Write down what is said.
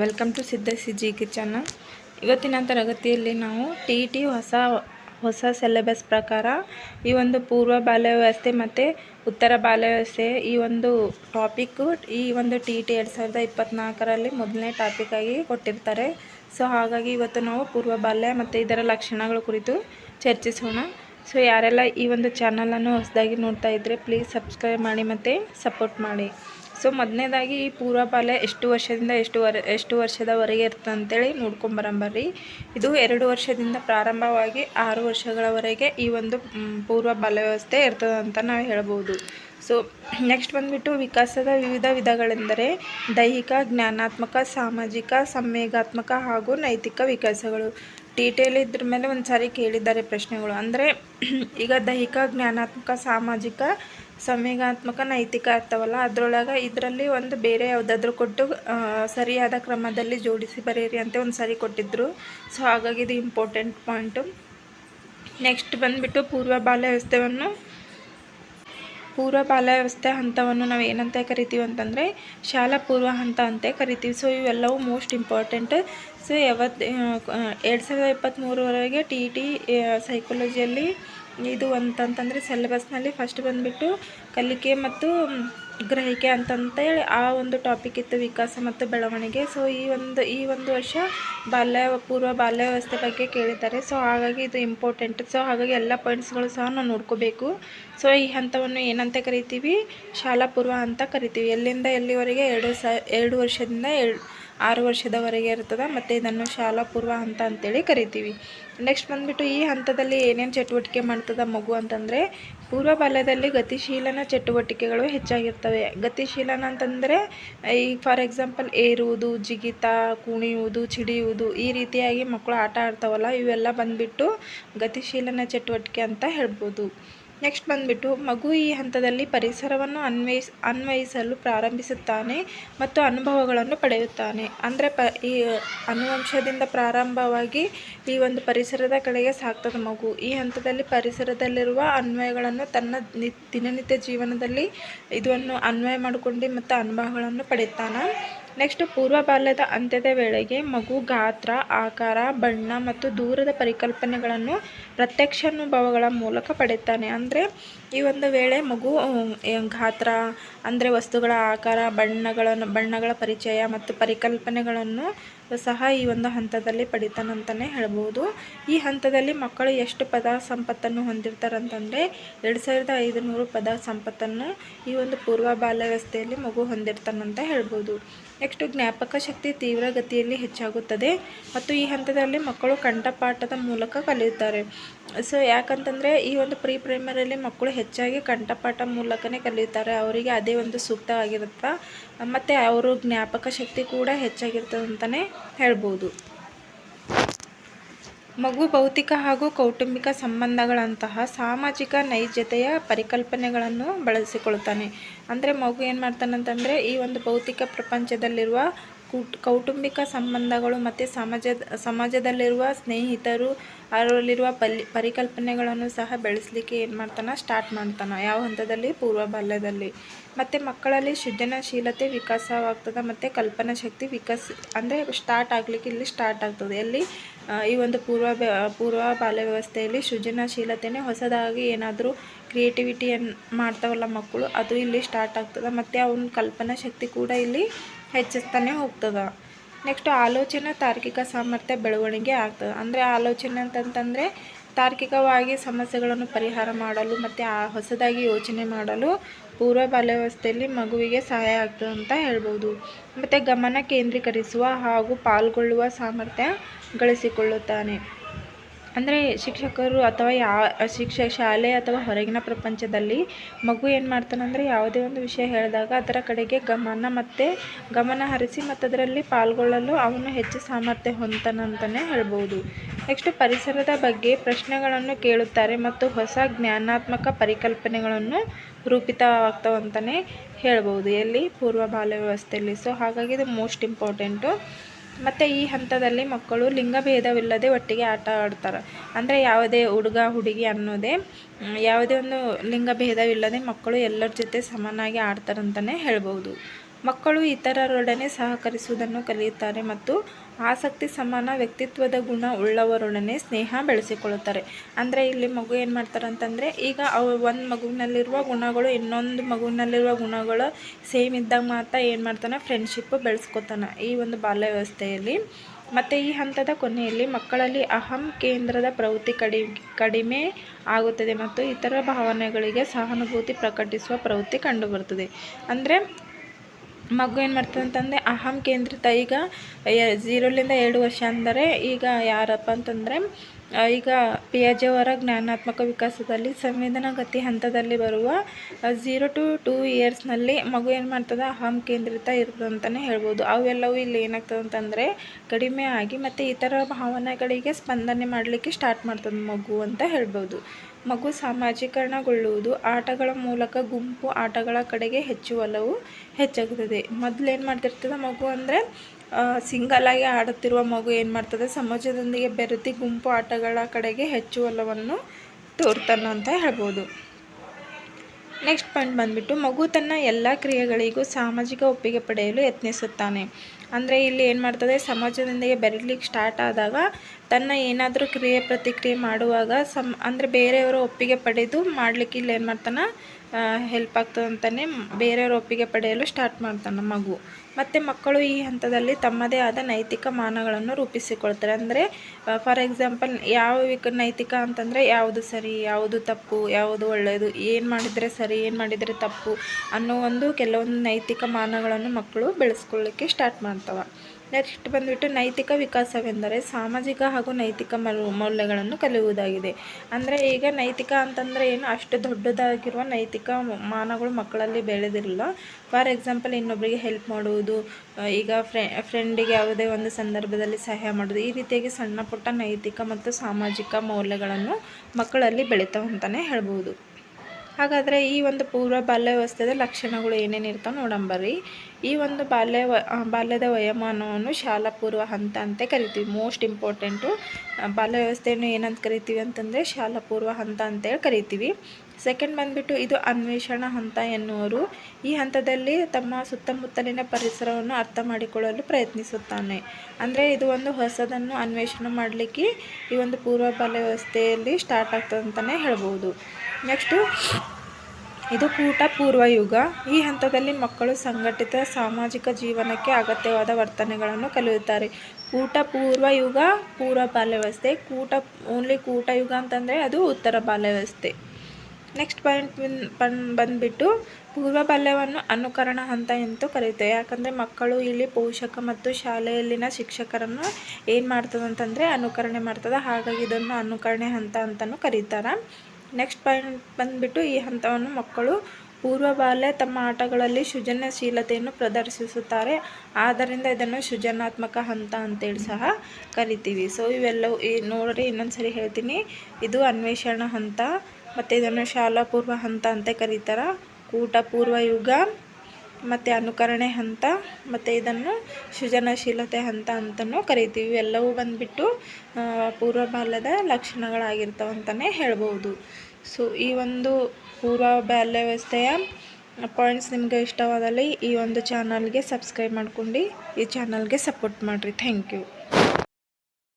Welcome to ಸಿದ್ಧಸಿ ಜಿ kitchen ಇವತ್ತಿನ ತರಗತಿಯಲ್ಲಿ ನಾವು ಟಿ ಟಿ ಹೊಸ ಹೊಸ ಸಿಲೆಬಸ್ ಪ್ರಕಾರ ಈ ಒಂದು ಪೂರ್ವ ಬಾಲ್ಯ ವ್ಯವಸ್ಥೆ ಮತ್ತು ಉತ್ತರ ಬಾಲ್ಯ ವ್ಯವಸ್ಥೆ ಈ ಒಂದು ಟಾಪಿಕ್ಕು ಈ ಒಂದು ಟಿ ಟಿ ಎರಡು ಸಾವಿರದ ಇಪ್ಪತ್ತ್ನಾಲ್ಕರಲ್ಲಿ ಮೊದಲನೇ ಟಾಪಿಕ್ಕಾಗಿ ಕೊಟ್ಟಿರ್ತಾರೆ. ಸೊ ಹಾಗಾಗಿ ಇವತ್ತು ನಾವು ಪೂರ್ವ ಬಾಲ್ಯ ಮತ್ತು ಇದರ ಲಕ್ಷಣಗಳ ಕುರಿತು ಚರ್ಚಿಸೋಣ. ಸೊ ಯಾರೆಲ್ಲ ಈ ಒಂದು ಚಾನಲನ್ನು ಹೊಸದಾಗಿ ನೋಡ್ತಾ ಇದ್ದರೆ ಪ್ಲೀಸ್ ಸಬ್ಸ್ಕ್ರೈಬ್ ಮಾಡಿ ಮತ್ತು ಸಪೋರ್ಟ್ ಮಾಡಿ. ಸೊ ಮೊದಲನೇದಾಗಿ ಈ ಪೂರ್ವಪಾಲೆ ಎಷ್ಟು ವರ್ಷದಿಂದ ಎಷ್ಟು ವರ್, ಎಷ್ಟು ವರ್ಷದವರೆಗೆ ಇರ್ತದೆ ಅಂತೇಳಿ ನೋಡ್ಕೊಂಬರಂಬರ್ರಿ ಇದು ಎರಡು ವರ್ಷದಿಂದ ಪ್ರಾರಂಭವಾಗಿ ಆರು ವರ್ಷಗಳವರೆಗೆ ಈ ಒಂದು ಪೂರ್ವ ಬಾಲ್ಯ ವ್ಯವಸ್ಥೆ ಇರ್ತದೆ ಅಂತ ನಾವು ಹೇಳ್ಬೋದು. ಸೊ ನೆಕ್ಸ್ಟ್ ಬಂದುಬಿಟ್ಟು ವಿಕಾಸದ ವಿವಿಧ ವಿಧಗಳೆಂದರೆ ದೈಹಿಕ, ಜ್ಞಾನಾತ್ಮಕ, ಸಾಮಾಜಿಕ, ಸಂವೇಗಾತ್ಮಕ ಹಾಗೂ ನೈತಿಕ ವಿಕಾಸಗಳು. ಡೀಟೇಲ್ ಇದ್ರ ಮೇಲೆ ಒಂದು ಸಾರಿ ಕೇಳಿದ್ದಾರೆ ಪ್ರಶ್ನೆಗಳು. ಅಂದರೆ, ಈಗ ದೈಹಿಕ, ಜ್ಞಾನಾತ್ಮಕ, ಸಾಮಾಜಿಕ ಸಂವೇಗಾತ್ಮಕ ನೈತಿಕ ಅರ್ಥವಲ್ಲ, ಅದರೊಳಗೆ ಇದರಲ್ಲಿ ಒಂದು ಬೇರೆ ಯಾವುದಾದ್ರೂ ಕೊಟ್ಟು ಸರಿಯಾದ ಕ್ರಮದಲ್ಲಿ ಜೋಡಿಸಿ ಬರೆಯಿರಿ ಅಂತ ಒಂದು ಸರಿ ಕೊಟ್ಟಿದ್ದರು ಸೊ ಹಾಗಾಗಿ ಇದು ಇಂಪಾರ್ಟೆಂಟ್ ಪಾಯಿಂಟು ನೆಕ್ಸ್ಟ್ ಬಂದುಬಿಟ್ಟು ಪೂರ್ವ ಬಾಲ್ಯ ವ್ಯವಸ್ಥೆಯನ್ನು ಪೂರ್ವ ಬಾಲ್ಯಾವಸ್ಥೆ ಹಂತವನ್ನು ನಾವು ಏನಂತ ಕರಿತೀವಿ ಅಂತಂದರೆ, ಶಾಲಾ ಪೂರ್ವ ಹಂತ ಅಂತ ಕರಿತೀವಿ. ಸೊ ಇವೆಲ್ಲವೂ ಮೋಸ್ಟ್ ಇಂಪಾರ್ಟೆಂಟ್ ಸೊ ಯಾವತ್ತು ಎರಡು ಸಾವಿರದ ಇಪ್ಪತ್ತ್ಮೂರವರೆಗೆ ಟಿ ಟಿ ಸೈಕಾಲಜಿಯಲ್ಲಿ ಇದು ಅಂತಂತಂದರೆ ಸಿಲೆಬಸ್ನಲ್ಲಿ ಫಸ್ಟ್ ಬಂದುಬಿಟ್ಟು ಕಲಿಕೆ ಮತ್ತು ಗ್ರಹಿಕೆ ಅಂತಂತೇಳಿ ಆ ಒಂದು ಟಾಪಿಕ್ ಇತ್ತು ವಿಕಾಸ ಮತ್ತು ಬೆಳವಣಿಗೆ. ಸೊ ಈ ಒಂದು ಈ ಒಂದು ವರ್ಷ ಬಾಲ್ಯ ಪೂರ್ವ ಬಾಲ್ಯ ವ್ಯವಸ್ಥೆ ಬಗ್ಗೆ ಕೇಳಿದ್ದಾರೆ. ಸೊ ಹಾಗಾಗಿ ಇದು ಇಂಪಾರ್ಟೆಂಟ್ ಸೊ ಹಾಗಾಗಿ ಎಲ್ಲ ಪಾಯಿಂಟ್ಸ್ಗಳು ಸಹ ನಾವು ನೋಡ್ಕೋಬೇಕು. ಸೊ ಈ ಹಂತವನ್ನು ಏನಂತ ಕರಿತೀವಿ? ಶಾಲಾ ಪೂರ್ವ ಅಂತ ಕರಿತೀವಿ. ಎಲ್ಲಿಂದ ಎಲ್ಲಿವರೆಗೆ? ಎರಡು ಸ, ಎರಡು ವರ್ಷದಿಂದ ಎರಡು ಆರು ವರ್ಷದವರೆಗೆ ಇರ್ತದೆ. ಮತ್ತು ಇದನ್ನು ಶಾಲಾ ಪೂರ್ವ ಹಂತ ಅಂತೇಳಿ ಕರಿತೀವಿ. ನೆಕ್ಸ್ಟ್ ಬಂದುಬಿಟ್ಟು ಈ ಹಂತದಲ್ಲಿ ಏನೇನು ಚಟುವಟಿಕೆ ಮಾಡ್ತದೆ ಮಗು ಅಂತಂದರೆ, ಪೂರ್ವ ಬಾಲ್ಯದಲ್ಲಿ ಗತಿಶೀಲನ ಚಟುವಟಿಕೆಗಳು ಹೆಚ್ಚಾಗಿರ್ತವೆ. ಗತಿಶೀಲನ ಅಂತಂದರೆ ಈಗ ಫಾರ್ ಎಕ್ಸಾಂಪಲ್ ಏರುವುದು, ಜಿಗಿತ, ಕುಣಿಯುವುದು, ಚಿಡಿಯುವುದು ಈ ರೀತಿಯಾಗಿ ಮಕ್ಕಳು ಆಟ ಆಡ್ತಾವಲ್ಲ, ಇವೆಲ್ಲ ಬಂದುಬಿಟ್ಟು ಗತಿಶೀಲನ ಚಟುವಟಿಕೆ ಅಂತ ಹೇಳ್ಬೋದು. ನೆಕ್ಸ್ಟ್ ಬಂದುಬಿಟ್ಟು ಮಗು ಈ ಹಂತದಲ್ಲಿ ಪರಿಸರವನ್ನು ಅನ್ವಯಿಸ್, ಅನ್ವಯಿಸಲು ಪ್ರಾರಂಭಿಸುತ್ತಾನೆ ಮತ್ತು ಅನುಭವಗಳನ್ನು ಪಡೆಯುತ್ತಾನೆ. ಅಂದರೆ ಪ, ಈ ಅನುವಂಶದಿಂದ ಪ್ರಾರಂಭವಾಗಿ ಈ ಒಂದು ಪರಿಸರದ ಕಡೆಗೆ ಸಾಗ್ತದೆ ಮಗು. ಈ ಹಂತದಲ್ಲಿ ಪರಿಸರದಲ್ಲಿರುವ ಅನ್ವಯಗಳನ್ನು ತನ್ನ ದಿನನಿತ್ಯ ಜೀವನದಲ್ಲಿ ಇದನ್ನು ಅನ್ವಯ ಮಾಡಿಕೊಂಡು ಮತ್ತು ಅನುಭವಗಳನ್ನು ಪಡೆಯುತ್ತಾನೆ. ನೆಕ್ಸ್ಟ್ ಪೂರ್ವ ಬಾಲ್ಯದ ಅಂತ್ಯದ ವೇಳೆಗೆ ಮಗು, ಗಾತ್ರ, ಆಕಾರ, ಬಣ್ಣ ಮತ್ತು ದೂರದ ಪರಿಕಲ್ಪನೆಗಳನ್ನು ಪ್ರತ್ಯಕ್ಷಾನುಭವಗಳ ಮೂಲಕ ಪಡೆಯುತ್ತಾನೆ. ಅಂದರೆ ಈ ಒಂದು ವೇಳೆ ಮಗು ಗಾತ್ರ, ಅಂದರೆ ವಸ್ತುಗಳ ಆಕಾರ, ಬಣ್ಣಗಳನ್ನು, ಬಣ್ಣಗಳ ಪರಿಚಯ ಮತ್ತು ಪರಿಕಲ್ಪನೆಗಳನ್ನು ಸಹ ಈ ಒಂದು ಹಂತದಲ್ಲಿ ಪಡಿತಾನಂತಲೇ ಹೇಳ್ಬೋದು. ಈ ಹಂತದಲ್ಲಿ ಮಕ್ಕಳು ಎಷ್ಟು ಪದ ಸಂಪತ್ತನ್ನು ಹೊಂದಿರ್ತಾರಂತಂದರೆ ಎರಡು ಸಾವಿರದ ಐದುನೂರು ಪದ ಸಂಪತ್ತನ್ನು ಈ ಒಂದು ಪೂರ್ವ ಬಾಲ್ಯ ವ್ಯವಸ್ಥೆಯಲ್ಲಿ ಮಗು ಹೊಂದಿರ್ತಾನಂತ ಹೇಳ್ಬೋದು. ನೆಕ್ಸ್ಟು ಜ್ಞಾಪಕ ಶಕ್ತಿ ತೀವ್ರಗತಿಯಲ್ಲಿ ಹೆಚ್ಚಾಗುತ್ತದೆ ಮತ್ತು ಈ ಹಂತದಲ್ಲಿ ಮಕ್ಕಳು ಕಂಠಪಾಠದ ಮೂಲಕ ಕಲಿಯುತ್ತಾರೆ. ಸೊ, ಯಾಕಂತಂದರೆ ಈ ಒಂದು ಪ್ರೀ ಪ್ರೈಮರಿಯಲ್ಲಿ ಮಕ್ಕಳು ಹೆಚ್ಚಾಗಿ ಕಂಠಪಾಠ ಮೂಲಕನೇ ಕಲಿತಾರೆ. ಅವರಿಗೆ ಅದೇ ಒಂದು ಸೂಕ್ತವಾಗಿರುತ್ತೆ? ಮತ್ತು ಅವರು ಜ್ಞಾಪಕ ಶಕ್ತಿ ಕೂಡ ಹೆಚ್ಚಾಗಿರ್ತದೆ ಅಂತಲೇ ಹೇಳ್ಬೋದು. ಮಗು ಭೌತಿಕ ಹಾಗೂ ಕೌಟುಂಬಿಕ ಸಂಬಂಧಗಳಂತಹ ಸಾಮಾಜಿಕ ನೈಜತೆಯ ಪರಿಕಲ್ಪನೆಗಳನ್ನು ಬಳಸಿಕೊಳ್ತಾನೆ ಅಂದರೆ ಮಗು ಏನು ಮಾಡ್ತಾನಂತಂದರೆ, ಈ ಒಂದು ಭೌತಿಕ ಪ್ರಪಂಚದಲ್ಲಿರುವ ಕುಟ್, ಕೌಟುಂಬಿಕ ಸಂಬಂಧಗಳು ಮತ್ತು ಸಮಾಜ ಸಮಾಜದಲ್ಲಿರುವ ಸ್ನೇಹಿತರು, ಅವರಲ್ಲಿರುವ ಪಲ್ಲಿ ಪರಿಕಲ್ಪನೆಗಳನ್ನು ಸಹ ಬೆಳೆಸಲಿಕ್ಕೆ ಏನು ಮಾಡ್ತಾನೆ? ಸ್ಟಾರ್ಟ್ ಮಾಡ್ತಾನೆ. ಯಾವ ಹಂತದಲ್ಲಿ? ಪೂರ್ವ ಬಾಲ್ಯದಲ್ಲಿ ಮತ್ತು ಮಕ್ಕಳಲ್ಲಿ ಸೃಜನಶೀಲತೆ ವಿಕಾಸವಾಗ್ತದೆ, ಮತ್ತು ಕಲ್ಪನಾ ಶಕ್ತಿ ವಿಕಸ, ಅಂದರೆ ಸ್ಟಾರ್ಟ್ ಆಗಲಿಕ್ಕೆ ಇಲ್ಲಿ ಸ್ಟಾರ್ಟ್ ಆಗ್ತದೆ. ಎಲ್ಲಿ? ಈ ಒಂದು ಪೂರ್ವ ಪೂರ್ವ ಬಾಲ್ಯ ವ್ಯವಸ್ಥೆಯಲ್ಲಿ ಸೃಜನಶೀಲತೆಯೇ ಹೊಸದಾಗಿ ಏನಾದರೂ ಕ್ರಿಯೇಟಿವಿಟಿಯನ್ನು ಮಾಡ್ತಾವಲ್ಲ ಮಕ್ಕಳು, ಅದು ಇಲ್ಲಿ ಸ್ಟಾರ್ಟ್ ಆಗ್ತದೆ. ಮತ್ತು ಅವನ ಕಲ್ಪನಾ ಶಕ್ತಿ ಕೂಡ ಇಲ್ಲಿ ಹೆಚ್ಚಿಸ್ತಾನೆ ಹೋಗ್ತದೆ. ನೆಕ್ಸ್ಟ್ ಆಲೋಚನಾ ತಾರ್ಕಿಕ ಸಾಮರ್ಥ್ಯ ಬೆಳವಣಿಗೆ ಆಗ್ತದೆ. ಅಂದರೆ ಆಲೋಚನೆ ಅಂತಂತಂದರೆ ತಾರ್ಕಿಕವಾಗಿ ಸಮಸ್ಯೆಗಳನ್ನು ಪರಿಹಾರ ಮಾಡಲು ಮತ್ತು ಆ ಹೊಸದಾಗಿ ಯೋಚನೆ ಮಾಡಲು ಪೂರ್ವ ಬಾಲ್ಯವಸ್ಥೆಯಲ್ಲಿ ಮಗುವಿಗೆ ಸಹಾಯ ಆಗ್ತದೆ ಅಂತ ಹೇಳ್ಬೋದು. ಮತ್ತು ಗಮನ ಕೇಂದ್ರೀಕರಿಸುವ ಹಾಗೂ ಪಾಲ್ಗೊಳ್ಳುವ ಸಾಮರ್ಥ್ಯ ಗಳಿಸಿಕೊಳ್ಳುತ್ತಾನೆ. ಅಂದರೆ ಶಿಕ್ಷಕರು ಅಥವಾ ಯಾ, ಶಿಕ್ಷ, ಶಾಲೆ ಅಥವಾ ಹೊರಗಿನ ಪ್ರಪಂಚದಲ್ಲಿ ಮಗು ಏನು ಮಾಡ್ತಾನಂದರೆ ಯಾವುದೇ ಒಂದು ವಿಷಯ ಹೇಳಿದಾಗ ಅದರ ಕಡೆಗೆ ಗಮನ ಮತ್ತು ಗಮನ ಹರಿಸಿ ಮತ್ತು ಅದರಲ್ಲಿ ಪಾಲ್ಗೊಳ್ಳಲು ಅವನು ಹೆಚ್ಚು ಸಾಮರ್ಥ್ಯ ಹೊಂದ್ತಾನಂತಲೇ ಹೇಳ್ಬೋದು. ನೆಕ್ಸ್ಟ್ ಪರಿಸರದ ಬಗ್ಗೆ ಪ್ರಶ್ನೆಗಳನ್ನು ಕೇಳುತ್ತಾರೆ ಮತ್ತು ಹೊಸ ಜ್ಞಾನಾತ್ಮಕ ಪರಿಕಲ್ಪನೆಗಳನ್ನು ರೂಪಿತವಾಗ್ತಾವಂತಲೇ ಹೇಳ್ಬೋದು. ಎಲ್ಲಿ? ಪೂರ್ವ ಬಾಲ್ಯ ವ್ಯವಸ್ಥೆಯಲ್ಲಿ. ಸೊ ಹಾಗಾಗಿ ಇದು ಮೋಸ್ಟ್ ಇಂಪಾರ್ಟೆಂಟು ಮತ್ತು ಈ ಹಂತದಲ್ಲಿ ಮಕ್ಕಳು ಲಿಂಗಭೇದವಿಲ್ಲದೆ ಒಟ್ಟಿಗೆ ಆಟ ಆಡ್ತಾರೆ. ಅಂದರೆ ಯಾವುದೇ ಹುಡುಗ, ಹುಡುಗಿ ಅನ್ನೋದೇ ಯಾವುದೇ ಒಂದು ಲಿಂಗಭೇದವಿಲ್ಲದೆ ಮಕ್ಕಳು ಎಲ್ಲರ ಜೊತೆ ಸಮನಾಗಿ ಆಡ್ತಾರಂತಲೇ ಹೇಳ್ಬೋದು ಮಕ್ಕಳು ಇತರರೊಡನೆ ಸಹಕರಿಸುವುದನ್ನು ಕಲಿಯುತ್ತಾರೆ ಮತ್ತು ಆಸಕ್ತಿ ಸಮಾನ ವ್ಯಕ್ತಿತ್ವದ ಗುಣ ಉಳ್ಳವರೊಡನೆ ಸ್ನೇಹ ಬೆಳೆಸಿಕೊಳ್ಳುತ್ತಾರೆ. ಅಂದರೆ ಇಲ್ಲಿ ಮಗು ಏನು ಮಾಡ್ತಾರೆ ಅಂತಂದರೆ, ಈಗ ಅವ ಒಂದು ಮಗುವಿನಲ್ಲಿರುವ ಗುಣಗಳು ಇನ್ನೊಂದು ಮಗುವಿನಲ್ಲಿರುವ ಗುಣಗಳು ಸೇಮ್ ಇದ್ದಾಗ ಮಾತ್ರ ಏನು ಮಾಡ್ತಾನೆ ಫ್ರೆಂಡ್ಶಿಪ್ಪು ಬೆಳೆಸ್ಕೊತಾನೆ ಈ ಒಂದು ಬಾಲ್ಯ ವ್ಯವಸ್ಥೆಯಲ್ಲಿ ಮತ್ತು ಈ ಹಂತದ ಕೊನೆಯಲ್ಲಿ ಮಕ್ಕಳಲ್ಲಿ ಅಹಂ ಕೇಂದ್ರದ ಪ್ರವೃತ್ತಿ ಕಡಿ, ಕಡಿಮೆ ಆಗುತ್ತದೆ ಮತ್ತು ಇತರ ಭಾವನೆಗಳಿಗೆ ಸಹಾನುಭೂತಿ ಪ್ರಕಟಿಸುವ ಪ್ರವೃತ್ತಿ ಕಂಡುಬರುತ್ತದೆ. ಅಂದರೆ ಮಗು ಏನು ಮಾಡ್ತದೆ ಅಂತಂದರೆ, ಅಹಂ ಕೇಂದ್ರಿತ ಈಗ ಝೀರೋಲಿಂದ ಎರಡು ವರ್ಷ ಅಂದರೆ ಈಗ ಯಾರಪ್ಪ ಅಂತಂದರೆ ಈಗ ಪಿಯಾಜೆಯವರ ಜ್ಞಾನಾತ್ಮಕ ವಿಕಾಸದಲ್ಲಿ ಸಂವೇದನಾಗತಿ ಹಂತದಲ್ಲಿ ಬರುವ ಝೀರೋ ಟು ಟೂ ಇಯರ್ಸ್ನಲ್ಲಿ ಮಗು ಏನು ಮಾಡ್ತದೆ, ಅಹಂ ಕೇಂದ್ರಿತ ಇರ್ತದೆ ಅಂತಲೇ ಹೇಳ್ಬೋದು. ಅವೆಲ್ಲವೂ ಇಲ್ಲಿ ಏನಾಗ್ತದೆ ಅಂತಂದರೆ, ಕಡಿಮೆ ಆಗಿ ಮತ್ತು ಇತರ ಭಾವನೆಗಳಿಗೆ ಸ್ಪಂದನೆ ಮಾಡಲಿಕ್ಕೆ ಸ್ಟಾರ್ಟ್ ಮಾಡ್ತದೆ ಮಗು ಅಂತ ಹೇಳ್ಬೋದು. ಮಗು ಸಾಮಾಜೀಕರಣಗೊಳ್ಳುವುದು ಆಟಗಳ ಮೂಲಕ ಗುಂಪು ಆಟಗಳ ಕಡೆಗೆ ಹೆಚ್ಚು ಒಲವು ಹೆಚ್ಚಾಗುತ್ತದೆ. ಮೊದಲು ಏನು ಮಾಡ್ತಿರ್ತದೆ ಮಗು ಅಂದರೆ ಸಿಂಗಲಾಗಿ ಆಡುತ್ತಿರುವ ಮಗು ಏನು ಮಾಡ್ತದೆ, ಸಮಾಜದೊಂದಿಗೆ ಬೆರೆತಿ ಗುಂಪು ಆಟಗಳ ಕಡೆಗೆ ಹೆಚ್ಚು ಒಲವನ್ನು ತೋರ್ತಾನೆ ಅಂತ ಹೇಳ್ಬೋದು. ನೆಕ್ಸ್ಟ್ ಪಾಯಿಂಟ್ ಬಂದುಬಿಟ್ಟು ಮಗು ತನ್ನ ಎಲ್ಲ ಕ್ರಿಯೆಗಳಿಗೂ ಸಾಮಾಜಿಕ ಒಪ್ಪಿಗೆ ಪಡೆಯಲು ಯತ್ನಿಸುತ್ತಾನೆ. ಅಂದರೆ ಇಲ್ಲಿ ಏನು ಮಾಡ್ತದೆ ಸಮಾಜದೊಂದಿಗೆ ಬೆರೀಲಿಕ್ಕೆ ಸ್ಟಾರ್ಟ್ ಆದಾಗ ತನ್ನ ಏನಾದರೂ ಕ್ರಿಯೆ ಪ್ರತಿಕ್ರಿಯೆ ಮಾಡುವಾಗ ಸಮ್ ಅಂದರೆ ಬೇರೆಯವರ ಒಪ್ಪಿಗೆ ಪಡೆದು ಮಾಡಲಿಕ್ಕೆ ಇಲ್ಲಿ ಏನು ಮಾಡ್ತಾನೆ ಹೆಲ್ಪ್ ಆಗ್ತದೆ ಅಂತಲೇ ಬೇರೆಯವ್ರ ಒಪ್ಪಿಗೆ ಪಡೆಯಲು ಸ್ಟಾರ್ಟ್ ಮಾಡ್ತಾನೆ ಮಗು. ಮತ್ತು ಮಕ್ಕಳು ಈ ಹಂತದಲ್ಲಿ ತಮ್ಮದೇ ಆದ ನೈತಿಕ ಮಾನಗಳನ್ನು ರೂಪಿಸಿಕೊಳ್ತಾರೆ. ಅಂದರೆ ಫಾರ್ ಎಕ್ಸಾಂಪಲ್ ಯಾವ ನೈತಿಕ ಅಂತಂದರೆ ಯಾವುದು ಸರಿ, ಯಾವುದು ತಪ್ಪು, ಯಾವುದು ಒಳ್ಳೆಯದು, ಏನು ಮಾಡಿದರೆ ಸರಿ, ಏನು ಮಾಡಿದರೆ ತಪ್ಪು ಅನ್ನೋ ಒಂದು ಕೆಲವೊಂದು ನೈತಿಕ ಮಾನಗಳನ್ನು ಮಕ್ಕಳು ಬೆಳೆಸ್ಕೊಳ್ಳಿಕ್ಕೆ ಸ್ಟಾರ್ಟ್ ಮಾಡ್ತವೆ. ನೆಕ್ಸ್ಟ್ ಬಂದುಬಿಟ್ಟು ನೈತಿಕ ವಿಕಾಸವೆಂದರೆ ಸಾಮಾಜಿಕ ಹಾಗೂ ನೈತಿಕ ಮೌಲ್ಯಗಳನ್ನು ಕಲಿಯುವುದಾಗಿದೆ. ಅಂದರೆ ಈಗ ನೈತಿಕ ಅಂತಂದರೆ ಏನು? ಅಷ್ಟು ದೊಡ್ಡದಾಗಿರುವ ನೈತಿಕ ಮಾನಗಳು ಮಕ್ಕಳಲ್ಲಿ ಬೆಳೆದಿರಲ್ಲ. ಫಾರ್ ಎಕ್ಸಾಂಪಲ್ ಇನ್ನೊಬ್ಬರಿಗೆ ಹೆಲ್ಪ್ ಮಾಡುವುದು ಈಗ ಫ್ರೆಂಡಿಗೆ ಯಾವುದೇ ಒಂದು ಸಂದರ್ಭದಲ್ಲಿ ಸಹಾಯ ಮಾಡೋದು ಈ ರೀತಿಯಾಗಿ ಸಣ್ಣ ಪುಟ್ಟ ನೈತಿಕ ಮತ್ತು ಸಾಮಾಜಿಕ ಮೌಲ್ಯಗಳನ್ನು ಮಕ್ಕಳಲ್ಲಿ ಬೆಳೀತಾವೆ ಅಂತಲೇ ಹೇಳ್ಬೋದು. ಹಾಗಾದರೆ ಈ ಒಂದು ಪೂರ್ವ ಬಾಲ್ಯ ವ್ಯವಸ್ಥೆದ ಲಕ್ಷಣಗಳು ಏನೇನು ಇರ್ತಾವೆ ನೋಡಂಬರ್ರಿ ಈ ಒಂದು ಬಾಲ್ಯ ಬಾಲ್ಯದ ವಯೋಮಾನವನ್ನು ಶಾಲಾ ಪೂರ್ವ ಹಂತ ಅಂತ ಕರಿತೀವಿ. ಮೋಸ್ಟ್ ಇಂಪಾರ್ಟೆಂಟು ಬಾಲ್ಯ ವ್ಯವಸ್ಥೆಯನ್ನು ಏನಂತ ಕರಿತೀವಿ ಅಂತಂದರೆ ಶಾಲಾ ಪೂರ್ವ ಹಂತ ಅಂತೇಳಿ ಕರಿತೀವಿ. ಸೆಕೆಂಡ್ ಬಂದುಬಿಟ್ಟು ಇದು ಅನ್ವೇಷಣಾ ಹಂತ ಎನ್ನುವರು. ಈ ಹಂತದಲ್ಲಿ ತಮ್ಮ ಸುತ್ತಮುತ್ತಲಿನ ಪರಿಸರವನ್ನು ಅರ್ಥ ಮಾಡಿಕೊಳ್ಳಲು ಪ್ರಯತ್ನಿಸುತ್ತಾನೆ. ಅಂದರೆ ಇದು ಒಂದು ಹೊಸದನ್ನು ಅನ್ವೇಷಣೆ ಮಾಡಲಿಕ್ಕೆ ಈ ಒಂದು ಪೂರ್ವ ಬಾಲ್ಯ ವ್ಯವಸ್ಥೆಯಲ್ಲಿ ಸ್ಟಾರ್ಟ್ ಆಗ್ತದೆ ಅಂತಲೇ ಹೇಳ್ಬೋದು. ನೆಕ್ಸ್ಟು, ಇದು ಕೂಟ ಪೂರ್ವ ಯುಗ ಈ ಹಂತದಲ್ಲಿ ಮಕ್ಕಳು ಸಂಘಟಿತ ಸಾಮಾಜಿಕ ಜೀವನಕ್ಕೆ ಅಗತ್ಯವಾದ ವರ್ತನೆಗಳನ್ನು ಕಲಿಯುತ್ತಾರೆ. ಕೂಟ ಪೂರ್ವ ಯುಗ ಪೂರ್ವ ಬಾಲ್ಯ ವ್ಯವಸ್ಥೆ ಕೂಟ ಓನ್ಲಿ ಕೂಟ ಯುಗ ಅಂತಂದರೆ ಅದು ಉತ್ತರ ಬಾಲ್ಯ ವ್ಯವಸ್ಥೆ ನೆಕ್ಸ್ಟ್ ಪಾಯಿಂಟ್ ಬನ್ ಬಂದುಬಿಟ್ಟು ಪೂರ್ವ ಬಾಲ್ಯವನ್ನು ಅನುಕರಣ ಹಂತ ಎಂದು ಕರೆಯುತ್ತೆ. ಯಾಕಂದರೆ ಮಕ್ಕಳು ಇಲ್ಲಿ ಪೋಷಕ ಮತ್ತು ಶಾಲೆಯಲ್ಲಿನ ಶಿಕ್ಷಕರನ್ನು ಏನು ಮಾಡ್ತದೆ ಅಂತಂದರೆ ಅನುಕರಣೆ ಮಾಡ್ತದೆ. ಹಾಗಾಗಿ ಇದನ್ನು ಅನುಕರಣೆ ಹಂತ ಅಂತಲೂ ಕರೀತಾರೆ. ನೆಕ್ಸ್ಟ್ ಪಾಯಿಂಟ್ ಬಂದುಬಿಟ್ಟು ಈ ಹಂತವನ್ನು ಮಕ್ಕಳು ಪೂರ್ವ ಬಾಲ್ಯ ತಮ್ಮ ಆಟಗಳಲ್ಲಿ ಸೃಜನಶೀಲತೆಯನ್ನು ಪ್ರದರ್ಶಿಸುತ್ತಾರೆ. ಆದ್ದರಿಂದ ಇದನ್ನು ಸೃಜನಾತ್ಮಕ ಹಂತ ಅಂತೇಳಿ ಸಹ ಕರಿತೀವಿ. ಸೊ ಇವೆಲ್ಲವೂ ಈ ನೋಡ್ರಿ ಇನ್ನೊಂದು ಸರಿ ಹೇಳ್ತೀನಿ. ಇದು ಅನ್ವೇಷಣಾ ಹಂತ. ಮತ್ತು ಇದನ್ನು ಶಾಲಾ ಪೂರ್ವ ಹಂತ ಅಂತ ಕರೀತಾರೆ. ಕೂಟ ಪೂರ್ವ ಯುಗ. ಮತ್ತು ಅನುಕರಣೆ ಹಂತ, ಮತ್ತು ಇದನ್ನು ಸೃಜನಶೀಲತೆ ಹಂತ ಅಂತಲೂ ಕರಿತೀವಿ. ಎಲ್ಲವೂ ಬಂದುಬಿಟ್ಟು ಪೂರ್ವ ಬಾಲ್ಯದ ಲಕ್ಷಣಗಳಾಗಿರ್ತವೆ ಅಂತಲೇ ಹೇಳ್ಬೋದು. ಸೊ ಈ ಒಂದು ಪೂರ್ವ ಬಾಲ್ಯ ವ್ಯವಸ್ಥೆಯ ಪಾಯಿಂಟ್ಸ್ ನಿಮಗೆ ಇಷ್ಟವಾದಲ್ಲಿ ಈ ಒಂದು ಚಾನಲ್ಗೆ ಸಬ್ಸ್ಕ್ರೈಬ್ ಮಾಡ್ಕೊಂಡು, ಈ ಚಾನಲ್ಗೆ ಸಪೋರ್ಟ್ ಮಾಡಿರಿ. Thank you